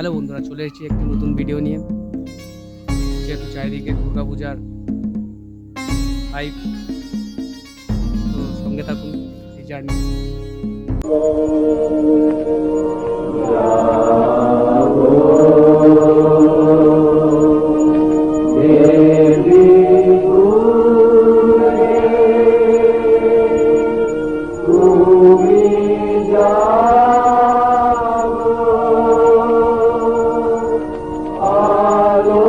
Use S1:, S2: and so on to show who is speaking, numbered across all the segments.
S1: Hello বন্ধুরা, চলে এসেছি একটি নতুন ভিডিও নিয়ে। যেহেতু চারিদিকে দুর্গা পূজার হাইপ তো সঙ্গে থাকুন, এই জার্নি Lord.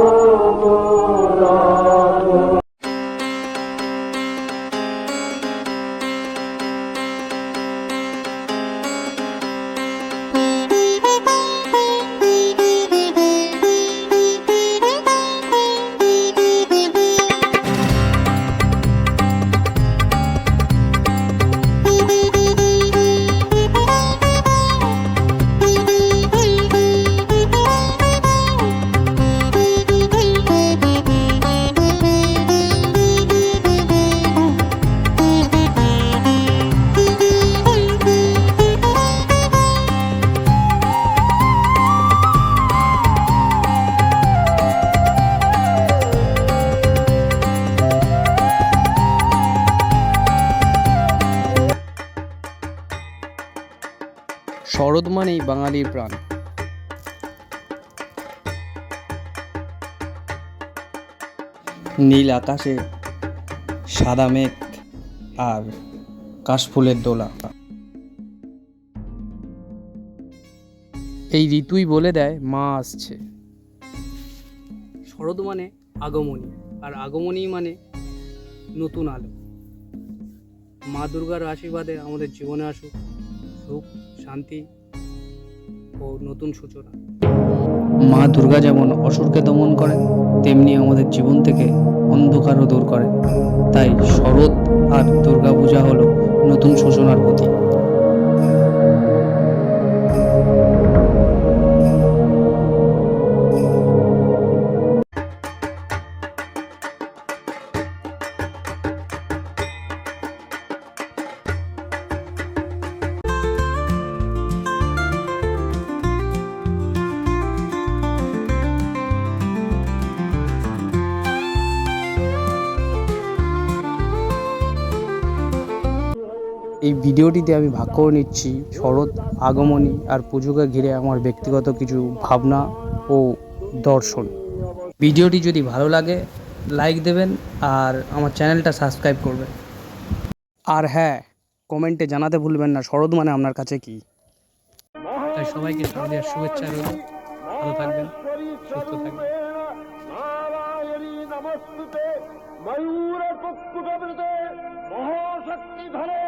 S1: শরৎ মানেই বাঙালির প্রাণ। নীল আকাশে সাদা মেঘ আর কাশফুলের দোলা। এই ঋতুই বলে দেয়, মা আসছে। শরৎ মানে আগমনী, আর আগমনী মানে নতুন আলো। মা দুর্গার আশীর্বাদে আমাদের জীবনে আসুক সুখ, শান্তি ও নতুন সূচনা। মা দুর্গা যেমন অসুরকে দমন করেন, তেমনি আমাদের জীবন থেকে অন্ধকারও দূর করেন। তাই শরৎ আর দুর্গা পূজা হলো নতুন সূচনার প্রতীক। এই ভিডিওটিতে আমি ভাগ করে নিচ্ছি শরৎ আগমনী আর পুজোকে ঘিরে আমার ব্যক্তিগত কিছু ভাবনা ও দর্শন। ভিডিওটি যদি ভালো লাগে লাইক দেবেন আর আমার চ্যানেলটা সাবস্ক্রাইব করবেন। আর হ্যাঁ কমেন্টে জানাতে ভুলবেন না শরৎ মানে আপনার কাছে কি? তাই সবাইকে শারদীয়ার শুভেচ্ছা রইল। ভালো থাকবেন সুস্থ থাকবেন।
S2: ময়ূর মহাশক্তি ধরে